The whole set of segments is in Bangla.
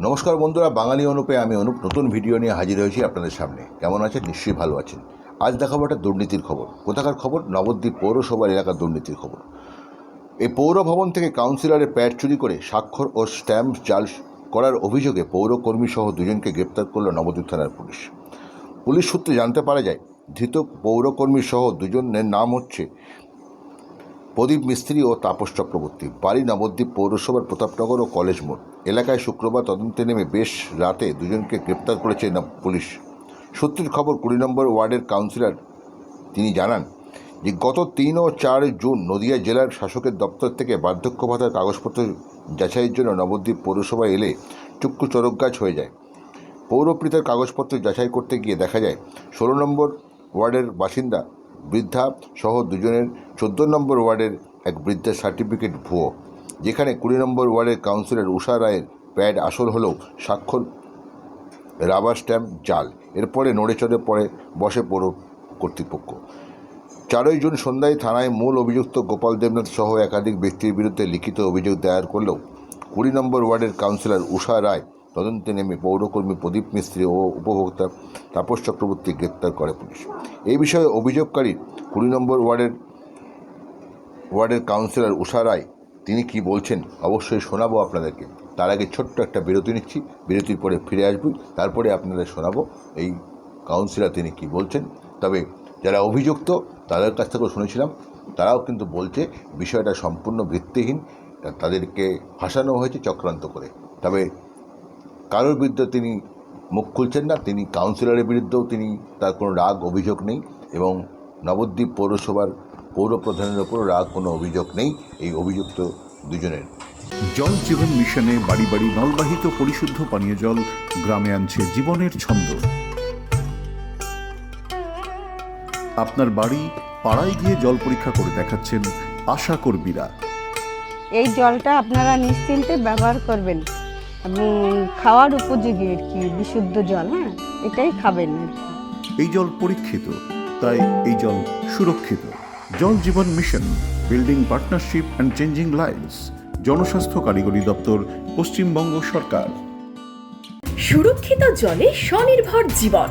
নমস্কার বন্ধুরা, বাঙালি অনুপে, আমি অনুপ। নতুন ভিডিও নিয়ে হাজির হয়েছি আপনাদের সামনে। কেমন আছেন? নিশ্চয়ই ভালো আছেন। আজ দেখাবো একটা দুর্নীতির খবর। কোথাকার খবর? নবদ্বীপ পৌরসভার এলাকার দুর্নীতির খবর। এই পৌর ভবন থেকে কাউন্সিলরের প্যাড চুরি করে স্বাক্ষর ও স্ট্যাম্প জাল করার অভিযোগে পৌরকর্মী সহ দুজনকে গ্রেপ্তার করল নবদ্বীপ থানার পুলিশ। পুলিশ সূত্রে জানতে পারা যায়, ধৃত পৌরকর্মী সহ দুজনের নাম হচ্ছে প্রদীপ মিস্ত্রি ও তাপস চক্রবর্তী। বাড়ি নবদ্বীপ পৌরসভার প্রতাপনগর ও কলেজ মোড়। এলাকায় শুক্রবার তদন্তে নেমে বেশ রাতে দুজনকে গ্রেপ্তার করেছে পুলিশ। সূত্রের খবর, কুড়ি নম্বর ওয়ার্ডের কাউন্সিলর তিনি জানান যে, গত তিন ও চার জুন নদিয়া জেলার শাসকের দপ্তর থেকে বার্ধক্য ভাতার কাগজপত্র যাচাইয়ের জন্য নবদ্বীপ পৌরসভায় এলে চুক্কু চরক গাছ হয়ে যায়। পৌরপ্রীতার কাগজপত্র যাচাই করতে গিয়ে দেখা যায়, ষোলো নম্বর ওয়ার্ডের বাসিন্দা বৃদ্ধা সহ দুজনের চোদ্দ নম্বর ওয়ার্ডের এক বৃদ্ধার সার্টিফিকেট ভুয়ো। যেখানে কুড়ি নম্বর ওয়ার্ডের কাউন্সিলর উষা রায়ের প্যাড আসল হলেও স্বাক্ষর, রাবার স্ট্যাম্প, জাল। এরপরে নড়ে চড়ে পড়ে, বসে পৌর কর্তৃপক্ষ। চারই জুন সন্ধ্যায় থানায় মূল অভিযুক্ত গোপাল দেবনাথ সহ একাধিক ব্যক্তির বিরুদ্ধে লিখিত অভিযোগ দায়ের করলেও কুড়ি নম্বর ওয়ার্ডের কাউন্সিলর উষা রায় তদন্তে নেমে পৌরকর্মী প্রদীপ মিস্ত্রি ও উপভোক্তা তাপস চক্রবর্তী গ্রেপ্তার করে পুলিশ। এই বিষয়ে অভিযোগকারী কুড়ি নম্বর ওয়ার্ডের ওয়ার্ডের কাউন্সিলর উষা রায়, তিনি কি বলছেন অবশ্যই শোনাবো আপনাদেরকে। তার আগে ছোট্ট একটা বিরতি নিচ্ছি। বিরতির পরে ফিরে আসব। তারপরে আপনাদের শোনাবো এই কাউন্সিলর তিনি কি বলছেন। তবে যারা অভিযুক্ত, তাদের কাছ থেকেও শুনেছিলাম। তারাও কিন্তু বলছে বিষয়টা সম্পূর্ণ ভিত্তিহীন। তাদেরকে ফাঁসানো হয়েছে চক্রান্ত করে। তবে কারোর বিরুদ্ধে তিনি মুখ খুলছেন না তিনি কাউন্সিলরের বিরুদ্ধেও তিনি তার কোনো রাগ অভিযোগ নেই এবং নবদ্বীপ পৌরসভার পৌরপ্রধানের ওপর রাগ কোনো অভিযোগ নেই। এই অভিযুক্ত দুজনের। জল জীবন মিশনে বাড়ি বাড়ি নলবাহিত পরিশুদ্ধ পানীয় জল গ্রামে আনছে জীবনের ছন্দ। আপনার বাড়ি পাড়ায় গিয়ে জল পরীক্ষা করে দেখাচ্ছেন আশা কর্মীরা এই জলটা আপনারা নিশ্চিন্তে ব্যবহার করবেন। খাওয়ার উপযোগী আর কি বিশুদ্ধ জল হ্যাঁ? এটাই খাবেন আর কি। এই জল পরীক্ষিত তাই এই জল সুরক্ষিত। Jal Jeevan mission building partnership and changing lives জনস্বাস্থ্য কারিগরি দপ্তর পশ্চিমবঙ্গ সরকার। সুরক্ষিত জলে স্বনির্ভর জীবন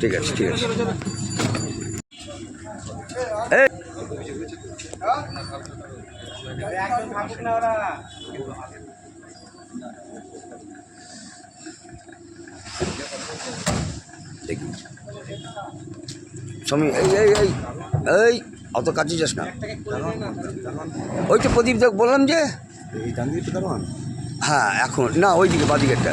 ঠিক আছে ঠিক আছে। দেখি সমী এই এই এই এই অত কাছে যাস না। ওই তো প্রদীপ দেখ বললাম যে? হ্যাঁ এখন না ওই দিকে বাদিকেরটা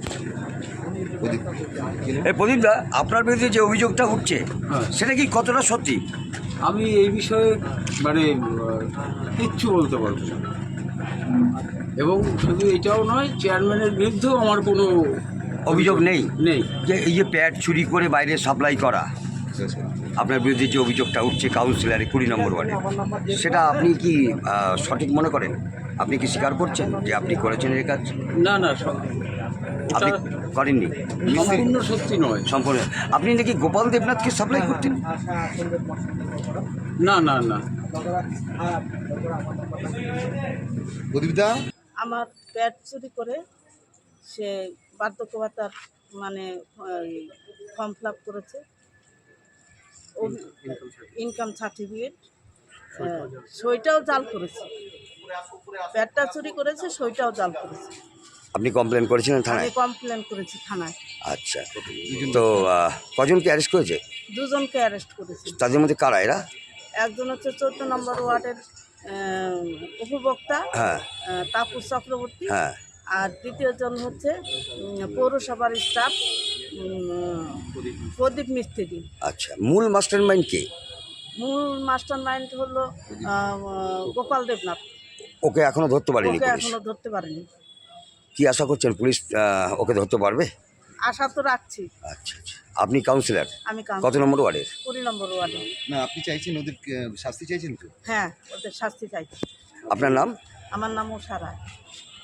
এই প্রদীপদা আপনার বিরুদ্ধে যে অভিযোগটা উঠছে সেটা কি কতটা সত্যি? আমি এই বিষয়ে মানে কিচ্ছু বলতে পারব না। এবং শুধু এটাও নয় চেয়ারম্যানের বিরুদ্ধেও আমার কোনো অভিযোগ নেই? নেই। যে এই যে প্যাড চুরি করে বাইরে সাপ্লাই করা আপনার বিরুদ্ধে যে অভিযোগটা উঠছে কাউন্সিলারে কুড়ি নম্বর ওয়ার্ডে সেটা আপনি কি সঠিক মনে করেন? আপনি কি স্বীকার করছেন যে আপনি করেছেন এই কাজ? না না আপনি করেননি। সম্পূর্ণ সত্যি নয়। সম্পূর্ণ। আপনি নাকি গোপাল দেবনাথকে সাপ্লাই করতেন? না না না। প্রদীপদা আমার প্যাড চুরি করে সে বার্ধক্য ভাতার মানে ফর্ম ফিল আপ করেছে। ইনকাম সার্টিফিকেট সইটাও জাল করেছে। প্যাডটা চুরি করেছে সইটাও জাল করেছে। আপনি কমপ্লেন করেছিলেন আমি থানায় কমপ্লেন করেছি থানায়। আচ্ছা তো আহ, কজনকে অ্যারেস্ট করেছে? দুজনকে অ্যারেস্ট করেছি। তাদের মধ্যে কারা এরা? একজন হচ্ছে চোদ্দ নম্বর ওয়ার্ডের আহ, উপভোক্তা হ্যাঁ। আহ, তাপস চক্রবর্তী। হ্যাঁ। আর দ্বিতীয়জন হচ্ছে উম, পৌরসভার স্টাফ প্রদীপ মিস্ত্রি। আচ্ছা মূল মাস্টার মাইন্ড কে? মূল মাস্টার মাইন্ড হলো আহ, গোপাল দেবনাথ। ওকে এখনও ধরতে পারেনি ওকে পুলিশ? এখনও ধরতে পারেনি। কি আশা করছেন পুলিশ ওকে ধরতে পারবে? আশা তো রাখছি। আচ্ছা আচ্ছা। আপনি কাউন্সিলর আমি কত নম্বর ওয়ার্ডের? কুড়ি নম্বর ওয়ার্ডে। না আপনি চাইছেন ওদের শাস্তি চাইছেন তো? হ্যাঁ ওদের শাস্তি চাইছি। আপনার নাম? আমার নাম ওষা সারা